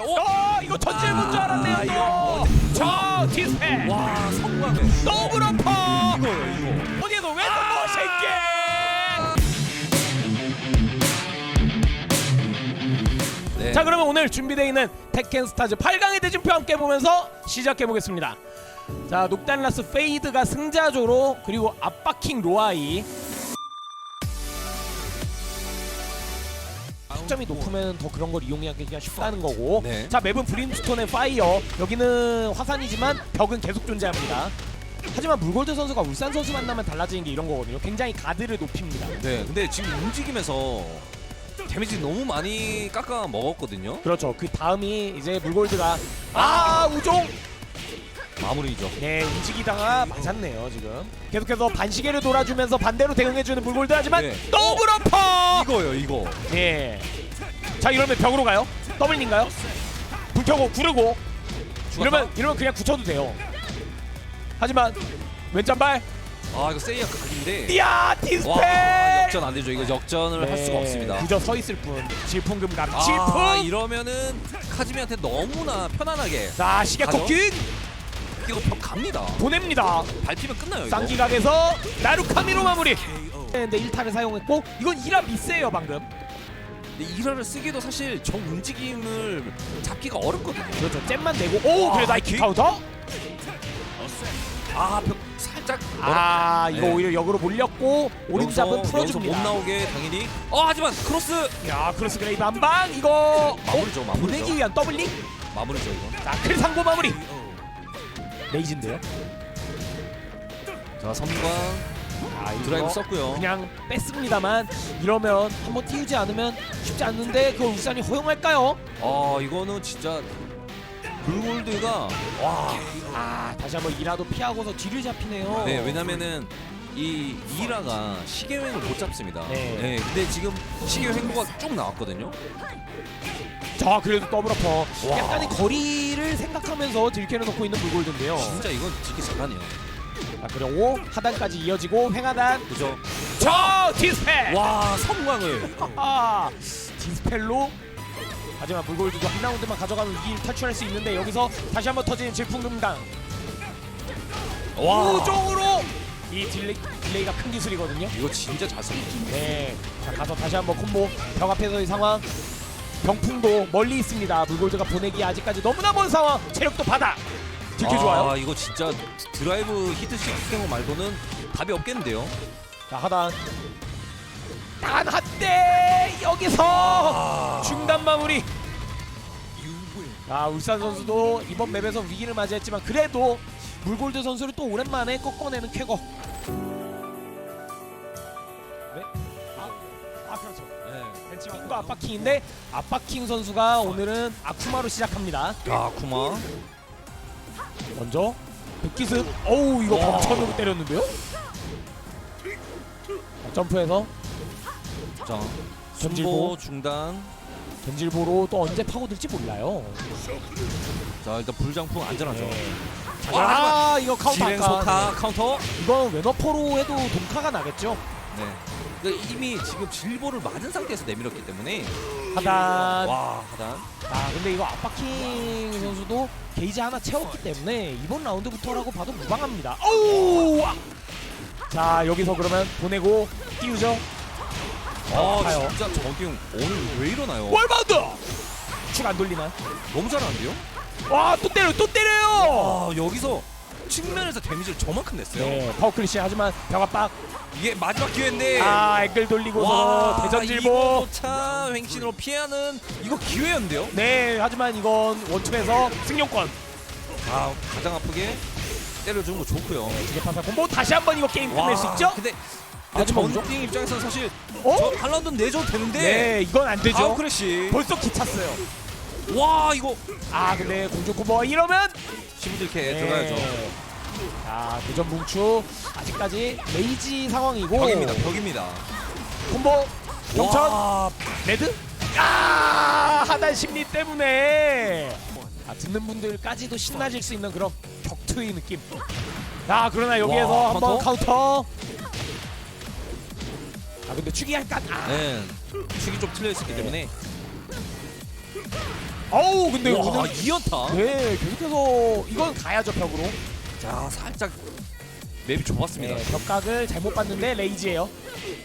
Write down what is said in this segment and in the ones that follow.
어, 이거 전질 문줄 알았네요 또. 저 디스패. 와 성광에 더블 어퍼. 이거요 이거 어디에서 왜 넘어 새끼. 네. 자 그러면 오늘 준비되어 있는 테켄 스타즈 8강의 대진표 함께 보면서 시작해 보겠습니다. 자 녹달라스 페이드가 승자조로 그리고 압박킹 로아이 숙점이 높으면 더 그런 걸 이용하기가 쉽다는 거고. 네. 자 맵은 브림스톤의 파이어. 여기는 화산이지만 벽은 계속 존재합니다. 하지만 물골드 선수가 울산 선수 만나면 달라지는 게 이런 거거든요. 굉장히 가드를 높입니다. 네 근데 지금 움직이면서 데미지 너무 많이 깎아 먹었거든요. 그렇죠. 그 다음이 이제 물골드가 아 우종 마무리죠. 네 움직이다가 맞았네요 지금. 계속해서 반시계를 돌아주면서 반대로 대응해주는 물골드 하지만 네. 더블 어퍼 이거요 이거. 예. 자 이러면 벽으로 가요? 더블링가요? 불 켜고 구르고. 이러면 이러면 그냥 굳혀도 돼요. 하지만 왼쪽발. 아 이거 세이야 각인데. 이야 와 디스펠! 역전 안 되죠. 이거 역전을 할 수가 없습니다. 그저 서 있을 뿐. 질풍금 감 아 질풍 이러면은 카즈미한테 너무나 편안하게 자 시계 가죠? 이거 벽 갑니다. 보냅니다. 밟히면 끝나요 이거. 쌍기각에서 나루카미로 마무리. 근데 1타를 사용했고 이건 1화 미스예요 방금. 근데 이라를 쓰기도 사실 저 움직임을 잡기가 어렵거든요. 그렇죠. 잼만 내고. 오 와, 그래 나이키 킥? 카운터? 아 벽 살짝 아 이거 네. 오히려 역으로 몰렸고 오른잡은 여기서- 풀어줍니다. 못 나오게 당연히. 어 하지만 크로스! 야 크로스 그레이브 한방 이거. 마무리죠 어? 마무리죠. 보내기 위한 더블링? 마무리죠 이거. 자 클상고 마무리 레이즈인데요. 자 섬광 아 이거 드라이브 썼고요. 그냥 뺐습니다만 이러면 한번 띄우지 않으면 쉽지 않는데 그걸 울산이 허용할까요? 아 이거는 진짜 불골드가 와. 아 다시 한번 이라도 피하고서 뒤를 잡히네요. 네, 왜냐면은 이 이라가 시계횡을 못 잡습니다. 네. 근데 지금 시계횡보가 쭉 나왔거든요. 자 그래도 더블 어퍼 와. 약간의 거리를 생각하면서 들켜내 놓고 있는 물골드인데요 진짜 이건 되게 잘하네요. 자 그리고 하단까지 이어지고 횡하단 그죠? 저 디스펠 와 섬광을 아 디스펠로 하지만 물골드도 한 라운드만 가져가면 위기를 탈출할 수 있는데 여기서 다시 한번 터지는 질풍금강 와 우종으로 이 딜레이, 딜레이가 큰 기술이거든요. 이거 진짜 잘 썼네. 네, 자 가서 다시 한번 콤보 벽 앞에서의 상황. 병풍도 멀리 있습니다. 물골드가 보내기 아직까지 너무나 먼 상황. 체력도 받아 딜게 좋아요. 아 이거 진짜 드라이브 히트 시스템 말고는 답이 없겠는데요. 자 하단. 단 한 대! 여기서 아. 중간 마무리. 아 울산 선수도 이번 맵에서 위기를 맞이했지만 그래도 물골드 선수를 또 오랜만에 꺾어내는 쾌거 네? 아, 아 그렇죠 벤치마크가 압박킹인데 압박킹 선수가 오늘은 아쿠마로 시작합니다 아 쿠마. 먼저 백기습 어우 이거 와. 범천으로 때렸는데요 자, 점프해서 자. 전질보 중단. 전질보로 또 언제 파고들지 몰라요 자 일단 불장풍 안전하죠. 네. 와, 아 이거 카운터 아까 소카 카운터. 이건 웨너퍼로 해도 동카가 나겠죠 네. 그러니까 이미 지금 질보를 맞은 상태에서 내밀었기 때문에 하단 와 하단. 아 근데 이거 압박킹 선수도 게이지 하나 채웠기 때문에 이번 라운드부터라고 봐도 무방합니다 어우 아. 자 여기서 그러면 보내고 띄우죠 아 가요. 진짜 정기용 오늘 왜 이러나요? 월바운드 축 안 돌리나요? 너무 잘하는데요? 와 또 때려 또 때려요 아 여기서 측면에서 데미지를 저만큼 냈어요. 네 파워 클리시 하지만 벽 압박 이게 마지막 기회인데. 아 앵글 돌리고서 와 대전질보 차 횡신으로 피하는 이거 기회였는데요? 네 하지만 이건 원투에서 승용권 아 가장 아프게 때려주는 거 좋고요. 두개 파사 콤보 다시 한번 이거 게임 끝낼 수 있죠? 근데 하지만 근데 전팅 입장에서는 사실 어? 저 한라운드는 내줘도 되는데 네 이건 안 되죠 아웃 크래시. 벌써 기찼어요 와 이거 아 근데 공중 콤보 이러면 시무들캐 네. 들어가야죠. 자 대전 뭉추 아직까지 레이지 상황이고 벽입니다. 벽입니다. 콤보 경천 와, 레드 아 하단 심리 때문에 아, 듣는 분들까지도 신나질 수 있는 그런 격투의 느낌 자 그러나 여기에서 와, 한번 카운터? 아 근데 약간 아, 네. 축이 좀 틀려 있었기 때문에 어우 근데 와 오늘 2연타. 네 계속해서 이건 가야죠 벽으로 자 살짝 맵이 좁았습니다. 네, 벽각을 잘못 봤는데 레이지예요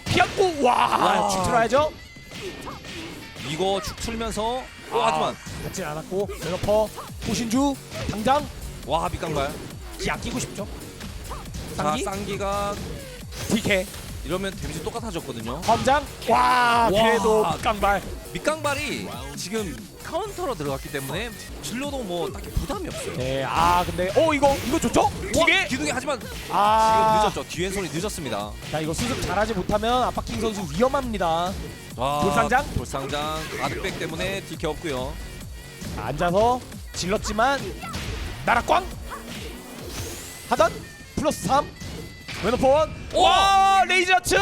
피하고 와 와. 쭉 들어야죠 이거 축 틀면서 어, 아. 하지만 받진 않았고 레너퍼 호신주 당장 와 밑강발. 기 아끼고 싶죠 자 쌍기 쌍기가 DK 이러면 데미지 똑같아졌거든요. 검장 와 와. 그래도 깡발 밑강발이 지금 카운터로 들어갔기 때문에 질러도 뭐 딱히 부담이 없어요. 네아 근데 어 이거 이거 좋죠 와, 두개 기둥이 하지만 아 지금 늦었죠. 뒤엔 소리 늦었습니다. 자 이거 수습 잘하지 못하면 아빠킹 선수 위험합니다 와, 돌상장? 돌상장 아드백 때문에 DK 없고요. 자, 앉아서 질렀지만 나락꽝 하단 플러스 3 웨너포원 와 레이저츠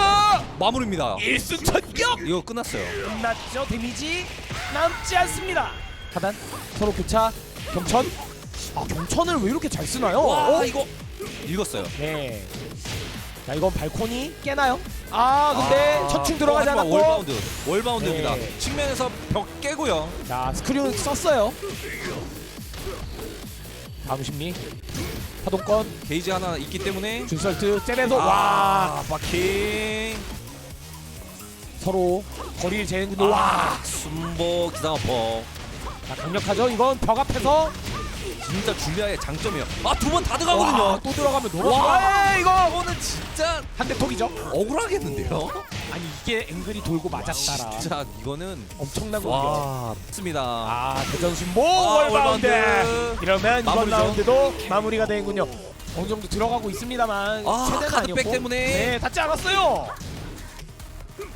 마무리입니다. 1승 천격 이거 끝났어요. 끝났죠 데미지 남지 않습니다 하단 서로 교차 경천 아 경천을 왜 이렇게 잘 쓰나요? 와 어? 이거 읽었어요. 네. 자 이건 발코니 깨나요? 아 근데 아, 첫충 들어가지 하지만 않았고 월바운드 월바운드입니다. 네. 측면에서 벽 깨고요. 자 스크류 썼어요 다음 심리 파동권 게이지 하나 있기 때문에 준설트 잽에서 아, 와. 바킹 서로 거리를 재는 와. 와 순보 기상어퍼. 자, 강력하죠? 이건 벽 앞에서 진짜 줄리아의 장점이에요. 아 두 번 다 들어가거든요. 와, 또 들어가면 와. 와 이거 이거는 진짜 한대 톡이죠 억울하겠는데요? 아니 이게 앵글이 돌고 맞았다라 진짜 이거는 엄청난 공격 와 맞습니다. 아 대전신보 아, 월바운드 월바운드. 이러면 이번 마무리죠. 라운드도 마무리가 되는군요 어느 정도 들어가고 있습니다만 아, 최대는 카드백 아니었고 때문에. 네 닿지 않았어요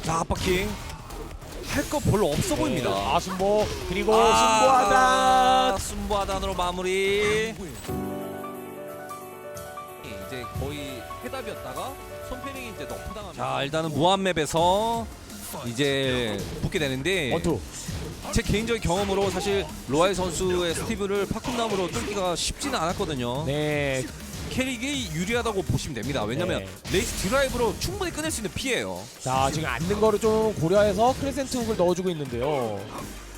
자 바킹 할 거 별로 없어 보입니다. 아 순보 그리고 아, 순보하다 순보하단으로 마무리. 이제 거의 해답이었다가 손패링이 이제 너프 당합니다. 자 일단은 무한맵에서 이제 붙게 되는데 원투 제 개인적인 경험으로 사실 로아이 선수의 스티브를 파쿤남으로 뚫기가 쉽지는 않았거든요. 네 캐릭이 유리하다고 보시면 됩니다. 왜냐면 레이스 드라이브로 충분히 끝낼 수 있는 피해예요. 자 지금 앉는 거를 좀 고려해서 크레센트 훅을 넣어주고 있는데요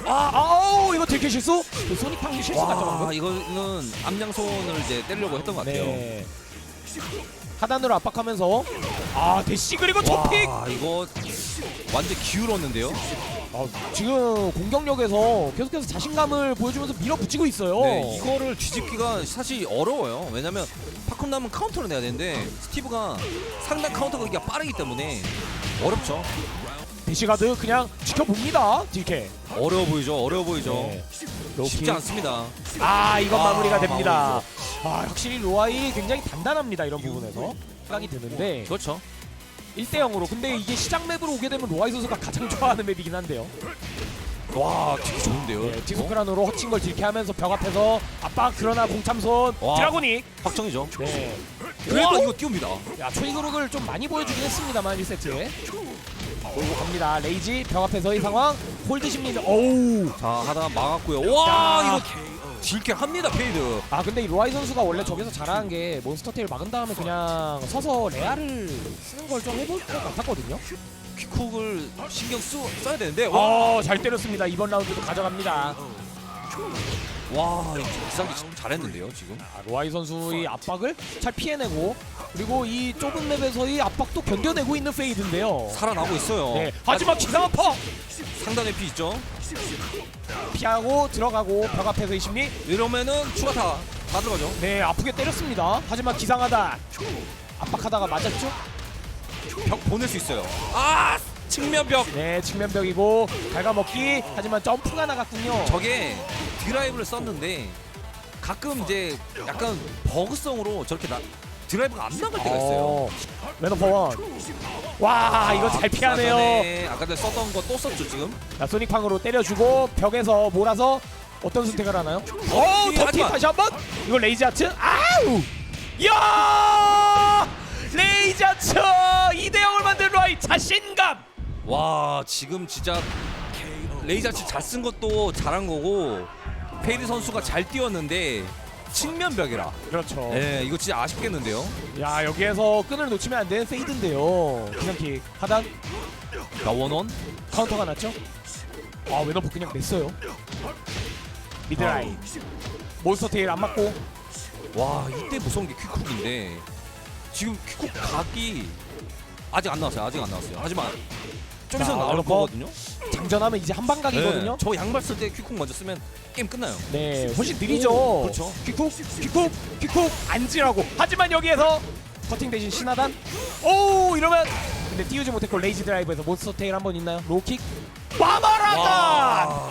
아 아우 이거 들킬 실수 그 소닉팡 실수 같죠 와 방금 이거는 암양손을 이제 때리려고 했던 것 같아요. 네 하단으로 압박하면서 아 대시 그리고 초픽 와 이거 완전 기울었는데요. 아, 지금 공격력에서 계속해서 자신감을 보여주면서 밀어붙이고 있어요 네, 이거를 뒤집기가 사실 어려워요. 왜냐면 파쿤남은 카운터를 내야 되는데 스티브가 상당 카운터 가기가 빠르기 때문에 어렵죠. 대시가드 그냥 지켜봅니다 DK 어려워 보이죠. 어려워 보이죠. 네. 로키. 쉽지 않습니다. 아 이건 아, 마무리가 됩니다. 아 확실히 로아이 굉장히 단단합니다 이런 부분에서 생각이 드는데 그렇죠. 1대 0으로 근데 이게 시작 맵으로 오게 되면 로아이 선수가 가장 좋아하는 맵이긴 한데요. 와 되게 좋은데요. 네, 티스크란으로 허친 걸 들켜하면서 벽 앞에서 압박 그러나 공참손 와. 드라고닉. 확정이죠. 네. 와 그래도 이거 띄웁니다. 야 초이그룹을 좀 많이 보여주긴 했습니다만 1세트에. 몰고 갑니다. 레이지 벽 앞에서의 상황 홀드 심리. 어우. 자 하다가 막았고요. 와 야. 이거 질게 합니다 페이드. 아 근데 이 로아이 선수가 원래 저기서 잘하는 게 몬스터 테일 막은 다음에 그냥 서서 레아를 쓰는 걸 좀 해볼 것 같았거든요. 퀵쿡을 신경 쓰, 써야 되는데 와, 어, 잘 때렸습니다. 이번 라운드도 가져갑니다. 와 이거 기상기 참 잘했는데요 지금. 아, 로아이 선수의 압박을 잘 피해내고 그리고 이 좁은 맵에서의 압박도 견뎌내고 있는 페이드인데요. 살아나고 있어요. 네, 하지만 기상 아파 상단에 피 있죠. 피하고 들어가고 벽 앞에서의 심리. 이러면은 추가 다, 다 들어가죠. 네, 아프게 때렸습니다. 하지만 기상하다 압박하다가 맞았죠? 벽 보낼 수 있어요. 아 측면 벽. 네, 측면벽이고 갉아먹기. 하지만 점프가 나갔군요. 저게 드라이브를 썼는데 가끔 이제 약간 버그성으로 저렇게 나, 드라이브가 안 나갈 때가 있어요. 어, 매너퍼 원. 와, 이거 잘 피하네요. 전에 아까 전에 썼던 거 또 썼죠 지금. 자, 소닉팡으로 때려주고 벽에서 몰아서 어떤 선택을 하나요? 어, 터치 하지만- 다시 한번. 이거 레이지 아트. 아우! 야! 레이지 아트 2대 0을 만든 로이 자신감. 와 지금 진짜 레이자치 잘 쓴 것도 잘한 거고 페이드 선수가 잘 뛰었는데 측면 벽이라. 그렇죠. 네 이거 진짜 아쉽겠는데요. 야, 여기에서 끈을 놓치면 안 되는 페이드인데요. 그냥킥 하단 자 원원. 카운터가 났죠? 아, 웨너프 그냥 냈어요. 미드라인 몬스터 테일 안 맞고 와 이때 무서운 게 퀵쿡인데 지금 퀵쿡 각이 아직 안 나왔어요. 아직 안 나왔어요. 하지만 좀 자, 있으면 나올. 거거든요. 장전하면 이제 한 방 각이거든요. 네, 저 양발 쓸 때 퀵쿡 먼저 쓰면 게임 끝나요. 네, 훨씬 느리죠. 오, 그렇죠. 퀵쿡, 퀵쿡, 퀵쿡 안지라고. 하지만 여기에서 커팅 대신 신하단. 오, 이러면 근데 띄우지 못했고 레이지 드라이브에서 몬스터 테일 한 번 있나요? 로킥. 마마라간. 와.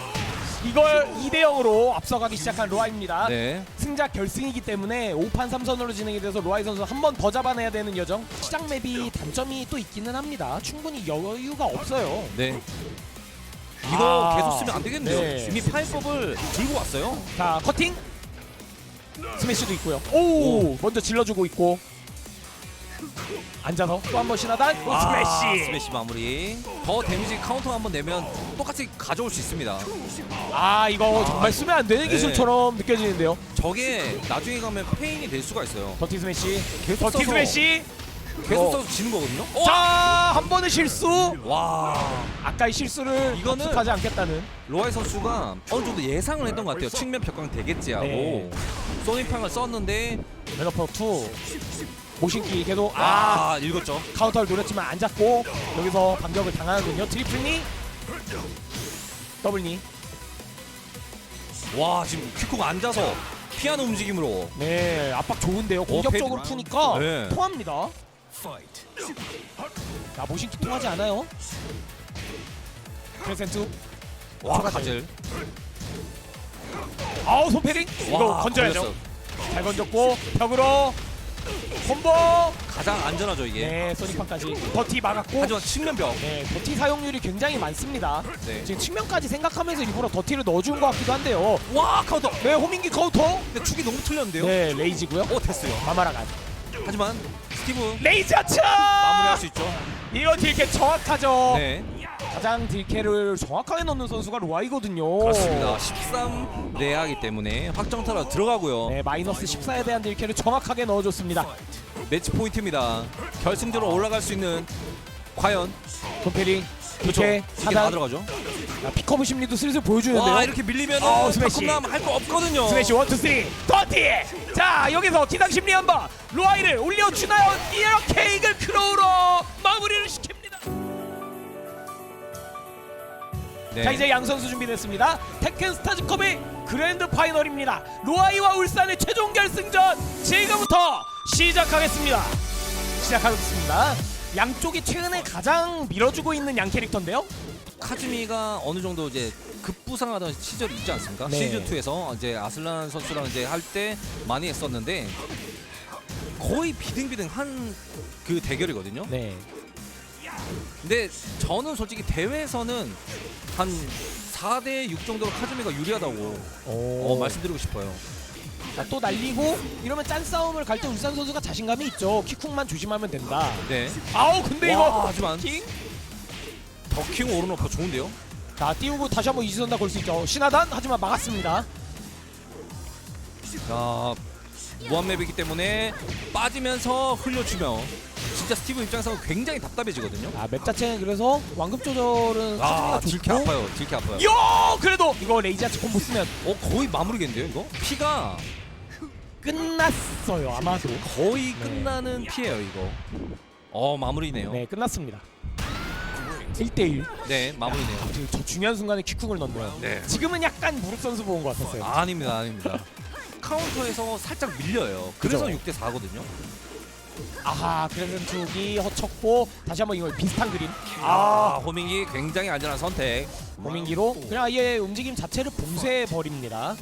이걸 2대 0으로 앞서가기 시작한 로아입니다. 네. 승자 결승이기 때문에 5판 3선으로 진행이 돼서 로아이 선수 한 번 더 잡아내야 되는 여정. 시작 맵이 단점이 또 있기는 합니다. 충분히 여유가 없어요. 네. 이거 아. 계속 쓰면 안 되겠네요. 네. 이미 파이법을 들고 왔어요. 자 커팅 스매시도 있고요 오, 먼저 질러주고 있고 앉아서 또 한 번 신하단 오, 아, 스매시 스매시 마무리. 더 데미지 카운터 한번 내면 똑같이 가져올 수 있습니다. 아 이거 정말 쓰면 안 되는 네. 기술처럼 느껴지는데요 저게 나중에 가면 페인이 될 수가 있어요. 더티 스매시 계속 써서 스매시 계속 어. 써서 지는 거거든요. 자한 번의 실수 와. 아까의 실수를 이거는- 합숙하지 않겠다는 로아이 선수가 어느 정도 예상을 했던 것 같아요. 측면 벽광 되겠지 하고 네. 소니팡을 썼는데 멜로퍼 2 모신기 계속 아 아, 읽었죠. 카운터를 노렸지만 안 잡고 여기서 반격을 당하는군요 트리플니 더블니 와 지금 퀵쿡 앉아서 피하는 움직임으로 네 압박 좋은데요 공격적으로 페이드. 푸니까 네. 통합니다 자 모신키 통하지 않아요 크레센트 와. 가젤 아우 손패링 이거 와, 건져야죠 걸렸어. 잘 건졌고 벽으로 콤보 가장 안전하죠 이게. 네 소닉판까지 더티 막았고 하지만 측면 벽. 네 더티 사용률이 굉장히 많습니다 네. 지금 측면까지 생각하면서 일부러 더티를 넣어준 것 같기도 한데요 와 카운터. 네 호민기 카운터 근데 축이 너무 틀렸는데요. 네 레이지고요 오 됐어요. 마마라간 하지만 스티브 아차 마무리할 수 있죠. 이거 딜캐 정확하죠 네 가장 딜캐를 정확하게 넣는 선수가 로아이거든요. 그렇습니다. 13 내야기 때문에 확정타로 들어가고요. 네, 마이너스 14에 대한 딜캐를 정확하게 넣어줬습니다. 매치 포인트입니다. 결승전으로 올라갈 수 있는 과연 손페링, 그렇죠. 딜캐, 이게 다 사단, 들어가죠. 아, 피커브 심리도 슬슬 보여주는데요. 와 이렇게 밀리면 어, 스매시. 할거 없거든요. 스매시 원투 쓰리 더티 자 여기서 기상 심리 한번 로아이를 올려주나요 이렇게 이글 크로우로 마무리를 시킵니다 네. 자 이제 양 선수 준비됐습니다 테켄 스타즈컵의 그랜드 파이널입니다 로아이와 울산의 최종 결승전 지금부터 시작하겠습니다 시작하겠습니다 양쪽이 최근에 가장 밀어주고 있는 양 캐릭터인데요 카즈미가 어느 정도 이제 급부상하던 시절이 있지 않습니까? 네. 시즌 2에서 이제 아슬란 선수랑 이제 할 때 많이 했었는데 거의 비등비등한 그 대결이거든요. 네 근데 저는 솔직히 대회에서는 한 4대 6 정도로 카즈미가 유리하다고 어, 말씀드리고 싶어요. 자, 또 날리고 이러면 짠 싸움을 갈 때 울산 선수가 자신감이 있죠 킥쿵만 조심하면 된다 네. 아우 근데 와, 이거 하지만 더킹 오른오퍼 좋은데요? 자 띄우고 다시 한번 이지선다 걸 수 있죠 신하단 하지만 막았습니다 자 무한맵이기 때문에 빠지면서 흘려주면 진짜 스티브 입장에서 굉장히 답답해지거든요. 자맵 자체는 그래서 완급 조절은 아 딜캐 좋고 아파요. 딜캐 아파요. 요 그래도 이거 레이지아츠 콤보 쓰면 어 거의 마무리겠는데요 이거? 피가 끝났어요 아마도 거의 네. 끝나는 피예요 이거. 어 마무리네요. 네 끝났습니다 1대1 네 마무리네요. 저 중요한 순간에 킥쿵을 넣네요 네. 지금은 약간 무릎 선수 보는 것 같았어요 아닙니다 아닙니다. 카운터에서 살짝 밀려요. 그래서 그죠? 6대 4거든요. 아하 크레센툭이 허쳤고 다시 한번 이걸 비슷한 그림 아 아 호밍이 굉장히 안전한 선택. 호밍기로 그냥 아예 움직임 자체를 봉쇄해 버립니다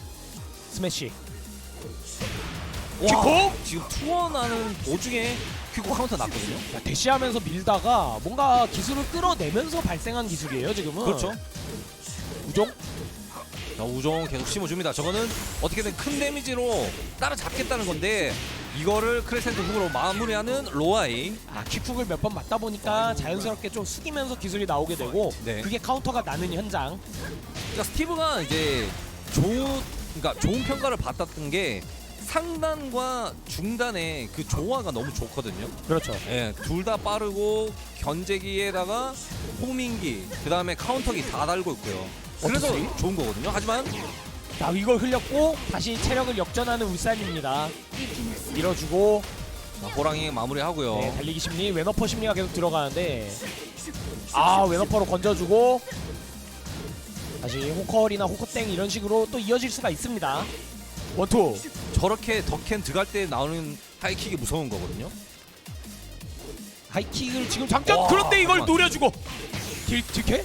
스매시 와, 킥콕! 지금 투원하는 도중에 퀵코 카운터 났거든요. 자, 대시하면서 밀다가 뭔가 기술을 끌어내면서 발생한 기술이에요 지금은 그렇죠. 우종 자, 우종 계속 심어줍니다. 저거는 어떻게든 큰 데미지로 따라잡겠다는 건데 이거를 크레센트 훅으로 마무리하는 로아이. 아 킥훅을 몇 번 맞다 보니까 자연스럽게 좀 숙이면서 기술이 나오게 되고 네. 그게 카운터가 나는 현장 그러니까 스티브가 이제 좋은 그러니까 좋은 평가를 받았던 게 상단과 중단의 그 조화가 너무 좋거든요. 그렇죠 예, 둘 다 빠르고 견제기에다가 호밍기, 그 다음에 카운터기 다 달고 있고요. 그래서 어떻지? 좋은 거거든요. 하지만 자 이걸 흘렸고 다시 체력을 역전하는 울산입니다. 밀어주고 자, 호랑이 마무리하고요. 네, 달리기 심리 웨너퍼 심리가 계속 들어가는데 아 웨너퍼로 건져주고 다시 호컬이나 호커땡 이런 식으로 또 이어질 수가 있습니다. 원투 저렇게 덕캔 들어갈 때 나오는 하이킥이 무서운 거거든요. 하이킥을 지금 잠깐 와, 그런데 이걸 잠깐만. 노려주고 딜 딜캐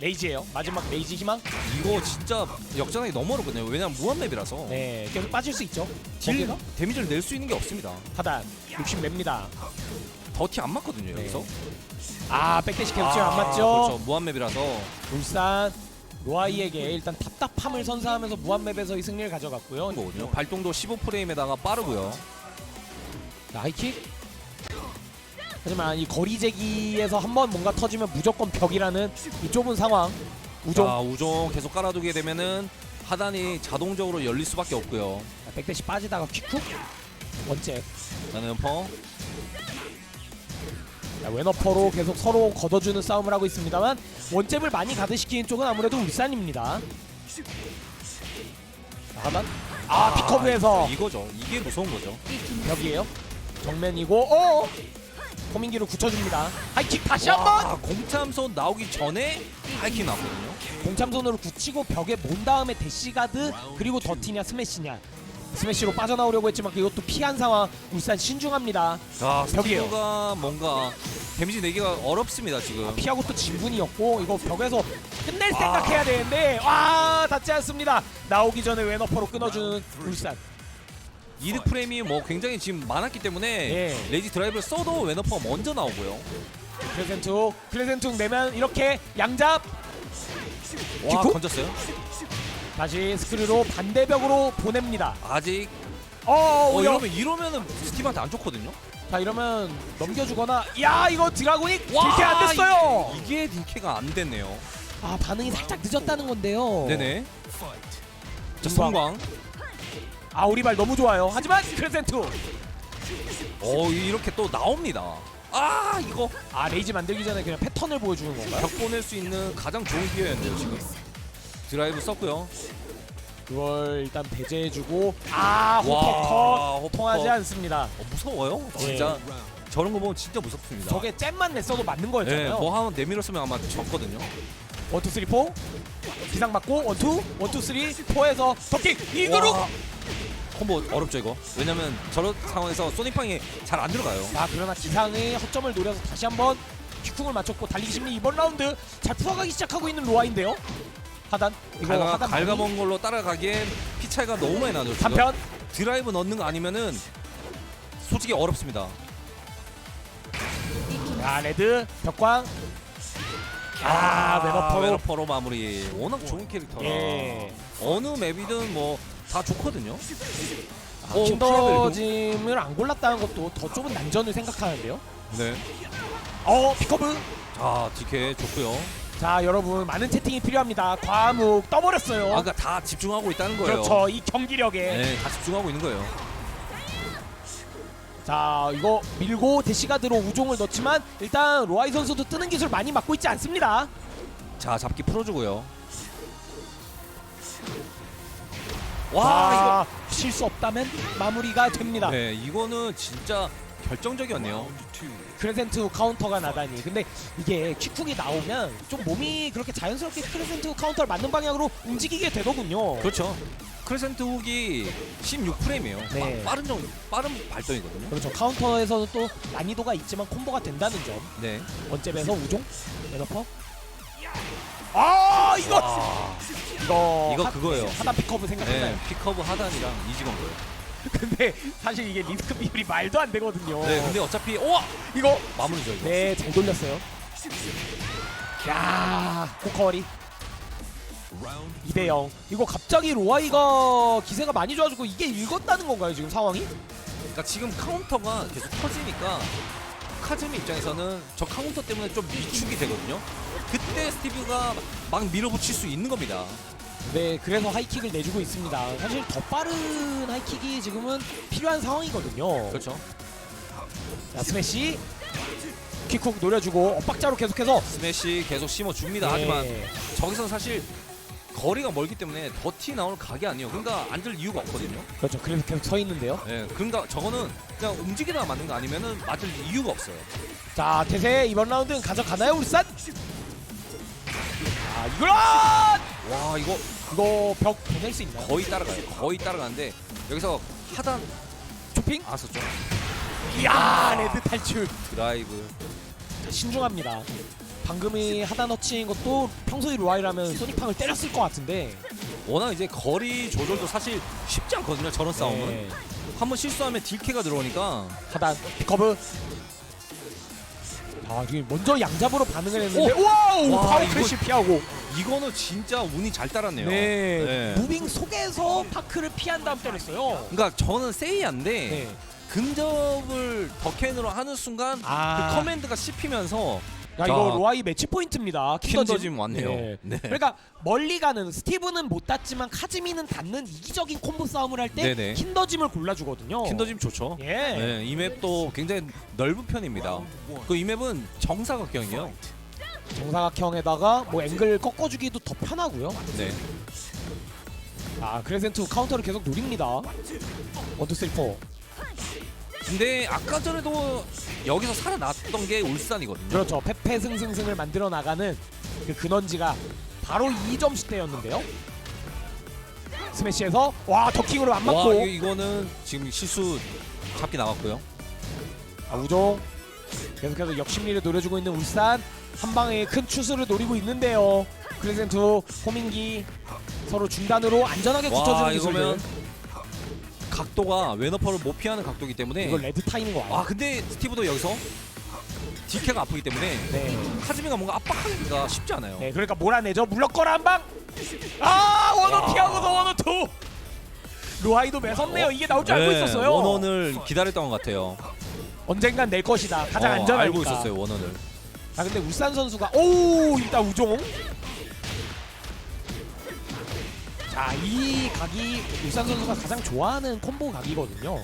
레이지예요. 마지막 레이지 희망. 이거 진짜 역전하기 너무 어렵거든요. 왜냐면 무한맵이라서 네 계속 빠질 수 있죠. 딜 거기가 데미지를 낼 수 있는 게 없습니다. 하단 60 냅니다. 더 티 안 맞거든요 네. 여기서. 아 백대시 캡치 안 맞죠? 그렇죠. 무한맵이라서 울산 로아이에게 일단 답답함을 선사하면서 무한맵에서의 승리를 가져갔고요. 거거든요. 발동도 15프레임에다가 빠르고요. 자, 하이킥. 하지만 이 거리 제기에서 한번 뭔가 터지면 무조건 벽이라는 이 좁은 상황. 우종 자, 우종 계속 깔아두게 되면은 하단이 자동적으로 열릴 수밖에 없고요. 자, 백대시 빠지다가 퀵쿡 원잽. 나는 퍼. 자, 왼어퍼로 계속 서로 걷어주는 싸움을 하고 있습니다만 원잽을 많이 가드시키는 쪽은 아무래도 울산입니다. 자, 하단. 아, 피커브에서 이거죠. 이게 무서운 거죠. 벽이에요. 정면이고 어 호민기를 굳혀줍니다. 하이킥 다시 한번 와, 공참선 나오기 전에 하이킥 나왔거든요. 공참손으로 굳히고 벽에 몬 다음에 대시가드 그리고 더티냐 스매시냐 스매시로 빠져나오려고 했지만 이것도 피한 상황 울산 신중합니다 자, 벽이에요. 스티브가 뭔가 데미지 내기가 어렵습니다 지금. 피하고 또 진분이었고 이거 벽에서 끝낼 와. 생각해야 되는데 와 닿지 않습니다 나오기 전에 왼어퍼로 끊어주는 울산 이득 프레임이 뭐 굉장히 지금 많았기 때문에 예. 레이지 드라이브를 써도 웨너퍼가 먼저 나오고요. 크레센투 크레센투 내면 이렇게 양잡 와 기쿠? 건졌어요. 다시 스크류로 반대벽으로 보냅니다 아직 어, 어, 오히려 이러면 이러면은 스티브한테 안 좋거든요. 자 이러면 넘겨주거나 야 이거 드라곤이 딜캐 안 됐어요 이- 이게 딜캐가 안 됐네요. 아 반응이 살짝 늦었다는 건데요. 네네. 자 성광. 아 오리발 너무 좋아요. 하지만 크레센투. 어 이렇게 또 나옵니다. 아 이거 아 레이지 만들기 전에 그냥 패턴을 보여주는 건가요? 벽 보낼 수 있는 가장 좋은 기회였네요 지금. 드라이브 썼고요. 그걸 일단 배제해주고 아 와, 호퍼컷 호퍼컷. 통하지 않습니다. 어, 무서워요. 진짜 저런 거 보면 진짜 무섭습니다. 저게 잼만 냈어도 맞는 네, 거였잖아요. 뭐 하면 내밀었으면 아마 졌거든요. 원투 쓰리 포 기상 맞고 원투 원투 쓰리 포에서 이그룹. 와. 콤보 어렵죠 이거. 왜냐면 저런 상황에서 소닉팡이 잘 안 들어가요. 아 그러나 기상의 허점을 노려서 다시 한번 킥쿵을 맞췄고 달리기 심리 이번 라운드 잘 풀어가기 시작하고 있는 로아인데요. 하단 이거 갈가, 하단 갈가먹은 걸로 따라가기엔 피 차이가 너무 많이 나죠. 지금. 3편 드라이브 넣는 거 아니면은 솔직히 어렵습니다. 야 레드 벽광 아 웨너퍼로 웨너퍼로 마무리. 워낙 좋은 캐릭터라. 예. 어느 맵이든 뭐 다 좋거든요. 아, 오, 킨더짐을 안 골랐다는 것도 더 좁은 난전을 생각하는데요 네. 어 피커브 자, DK 좋고요. 자 여러분 많은 채팅이 필요합니다 과묵 떠버렸어요 아까 다 집중하고 있다는 거예요. 그렇죠 이 경기력에 네, 다 집중하고 있는 거예요. 자 이거 밀고 대시가드로 우종을 넣지만 일단 로아이 선수도 뜨는 기술 많이 맞고 있지 않습니다 자, 잡기 풀어주고요. 와, 와 실수 없다면 마무리가 됩니다 이거. 네, 이거는 진짜 결정적이었네요. 크레센트 카운터가 나다니 근데 이게 퀵쿡이 나오면 좀 몸이 그렇게 자연스럽게 크레센트 카운터를 맞는 방향으로 움직이게 되더군요 그렇죠. 크레센트 훅이 16프레임이에요. 네. 빠른 정 빠른 발동이거든요. 그렇죠 카운터에서도 또 난이도가 있지만 콤보가 된다는 점 네. 원잽에서 우종 레너퍼 아 이거 와. 이거 이거 하- 그거예요. 하단 픽업을 생각했나요? 네, 피커브 하단이랑 이지건 거예요. 근데 사실 이게 리스크 비율이 말도 안 되거든요 네, 근데 어차피 오 이거 마무리죠 이거. 네 잘 돌렸어요 야 코커리 2대0 이거 갑자기 로아이가 기세가 많이 좋아지고 이게 읽었다는 건가요 지금 상황이? 그러니까 지금 카운터가 계속 터지니까 카즈미 입장에서는 저 카운터 때문에 좀 위축이 되거든요. 그때 스티브가 막 밀어붙일 수 있는 겁니다. 네 그래서 하이킥을 내주고 있습니다 사실 더 빠른 하이킥이 지금은 필요한 상황이거든요 그렇죠. 자 스매시 킥쿡 노려주고 엇박자로 계속해서 스매시 계속 심어 줍니다. 네. 하지만 저기서 사실 거리가 멀기 때문에 더 티 나올 각이 아니에요. 그러니까 앉을 이유가 없거든요. 그렇죠. 그래서 계속 서 있는데요. 예, 그러니까 저거는 그냥 움직이다가 맞는 거 아니면은 맞을 이유가 없어요. 자 태세 이번 라운드는 가져가나요 울산? 아 이걸 와 이거 이거 벽 보낼 수 있나요? 거의 따라가요. 거의 따라가는데 여기서 하단 쇼핑? 아 썼죠. 이야 레드 탈출 드라이브. 신중합니다. 방금이 하단 넣친 것도 평소에 로아이라면 소닉팡을 때렸을 것 같은데 워낙 이제 거리 조절도 사실 쉽지 않거든요. 저런 싸움은 네. 한 번 실수하면 딜캐가 들어오니까 하단 피커브 아 이게 먼저 양잡으로 반응을 했는데 와우 와, 바로 이거- 크래쉬 피하고 이거는 진짜 운이 잘 따랐네요. 네. 네. 무빙 속에서 파크를 피한 다음 때렸어요 그러니까 저는 세이야인데 네. 근접을 더캔으로 하는 순간 아. 그 커맨드가 씹히면서 야 이거 로아이 매치 포인트입니다 킨더짐 왔네요. 네. 네. 그러니까 멀리 가는 스티브는 못 닿지만 카즈미는 닿는 이기적인 콤보 싸움을 할 때 네네. 킨더짐을 골라주거든요 킨더짐 좋죠. 예 네, 이 맵도 굉장히 넓은 편입니다. 그 이 맵은 정사각형이요. 정사각형에다가 뭐 앵글 꺾어주기도 더 편하고요. 네. 아 크레센트 카운터를 계속 노립니다. 원투 포. 근데 아까 전에도 여기서 살아났던 게 울산이거든요. 그렇죠. 페페 승승승을 만들어 나가는 그 근원지가 바로 2점 시대였는데요. 스매시에서 와 더킹으로 안와 맞고. 이거, 이거는 지금 실수 잡기 나갔고요. 아, 우종. 계속해서 역심리를 노려주고 있는 울산 한 방에 큰 추수를 노리고 있는데요 크레센트 호민기 서로 중단으로 안전하게 와 붙여주는 이거면 기술들 각도가 웨너퍼를 못 피하는 각도이기 때문에 이거 레드 타임인 거 아? 근데 스티브도 여기서 디케가 아프기 때문에 네. 카즈미가 뭔가 압박하기가 쉽지 않아요. 네 그러니까 몰아내죠 물러거라 한 방 아 원원 와. 피하고서 원원 투 로아이도 매섭네요 이게 나올 줄 알고 네, 있었어요 원원을 기다렸던 것 같아요. 언젠간 낼 것이다 가장 어, 안전하니까 알고 있었어요 원원을. 아 근데 울산 선수가 오 일단 우종. 자이 각이 울산 선수가 가장 좋아하는 콤보 각이거든요.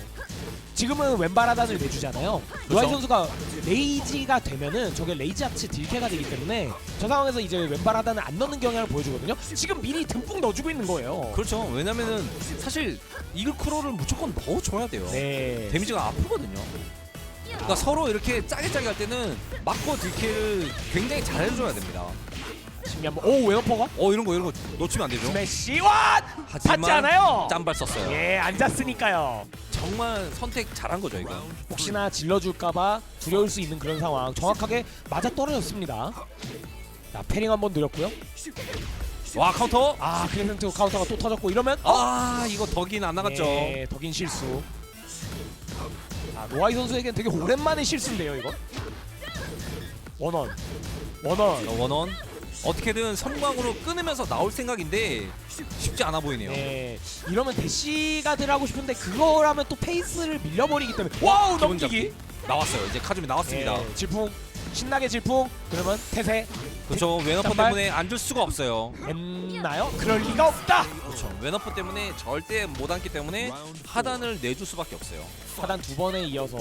지금은 왼발 하단을 내주잖아요. 로아이 선수가 레이지가 되면은 저게 레이지 아치 딜캐가 되기 때문에 저 상황에서 이제 왼발 하단을 안 넣는 경향을 보여주거든요. 지금 미리 듬뿍 넣어주고 있는 거예요. 그렇죠. 왜냐면은 사실 이글 크로를 무조건 넣어줘야 돼요. 네. 데미지가 아프거든요. 그러니까 서로 이렇게 짜게 짜게 할 때는 막고 딜킬을 굉장히 잘 해줘야 됩니다. 심리 한번 오 웨어퍼가 어 이런 거 이런 거 놓치면 안 되죠. 스매시 왓 하지만 받지 않아요 짬발 썼어요. 예 앉았으니까요 정말 선택 잘한 거죠 이거. 혹시나 질러줄까봐 두려울 수 있는 그런 상황 정확하게 맞아 떨어졌습니다 자 패링 한번 노렸고요 와 카운터. 아 크레센트 카운터가 또 터졌고 이러면 아 이거 덕인 안 나갔죠. 예, 덕인 실수 아 로아이 선수에겐 되게 오랜만에 실수인데요 이거? 원원. 원원. 어, 원원. 어떻게든 성광으로 끊으면서 나올 생각인데 쉽지 않아 보이네요. 예, 이러면 대시가 들 하고 싶은데 그거라면 또 페이스를 밀려버리기 때문에. 와우 기분 넘기기. 나왔어요. 이제 카즈미 나왔습니다. 예, 질풍. 신나게 질풍. 그러면 태세 그렇죠. 웨너퍼 짬발. 때문에 앉을 수가 없어요. 됐나요? 그럴 리가 없다 그렇죠. 웨너퍼 때문에 절대 못 앉기 때문에 하단을 내줄 수밖에 없어요. 하단 두 번에 이어서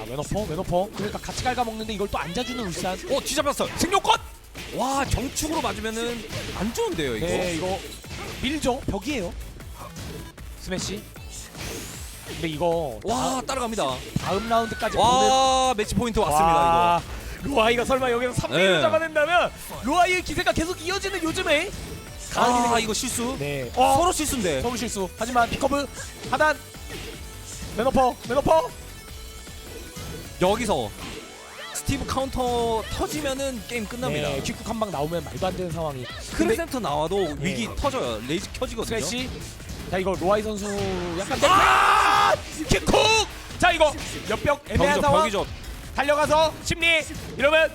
아 웨너퍼 웨너퍼 그러니까 같이 갉아먹는데 이걸 또 앉아주는 울산 어 뒤잡았어. 승용권 와 정축으로 맞으면은 안 좋은데요 이거. 네 이거 밀죠 벽이에요 스매시 근데 이거 와 따라갑니다. 다, 다음 라운드까지 와 매치 포인트 왔습니다 와, 로아이가 설마 여기서 3대1을 네. 잡아낸다면 로아이의 기세가 계속 이어지는 요즘에 아 이거 실수. 네 어, 서로 실수인데. 서울 실수 하지만 피커브 하단 맨어퍼 맨어퍼 여기서 스티브 카운터 터지면은 게임 끝납니다. 네, 퀵쿡 한방 나오면 말도 안 되는 상황이 크레센터 나와도 위기 네. 터져요. 레이지 켜지거든요. 스매시 자 이거 로아이 선수 약간 아! 퀵쿡 자 이거 옆벽 애매한 벽이죠 상황 벽이죠. 달려가서 심리 이러면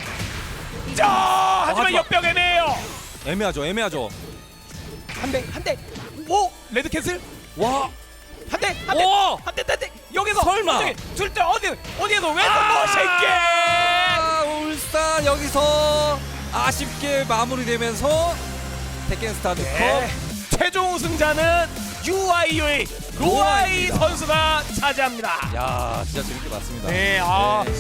자 하지만 하지마. 옆벽 애매해요 애매하죠 애매하죠. 한 대 한 대 오 레드 캔슬 와. 한 대 한 대 오! 한 대 한 대 여기서 설마! 둘때 어디 어디에서 왜 아! 새끼 아, 울산 여기서 아쉽게 마무리되면서 테켄스타드 네. 최종 우승자는 UIO의 로아이 선수가 차지합니다. 야 진짜 재밌게 봤습니다. 네, 아. 네.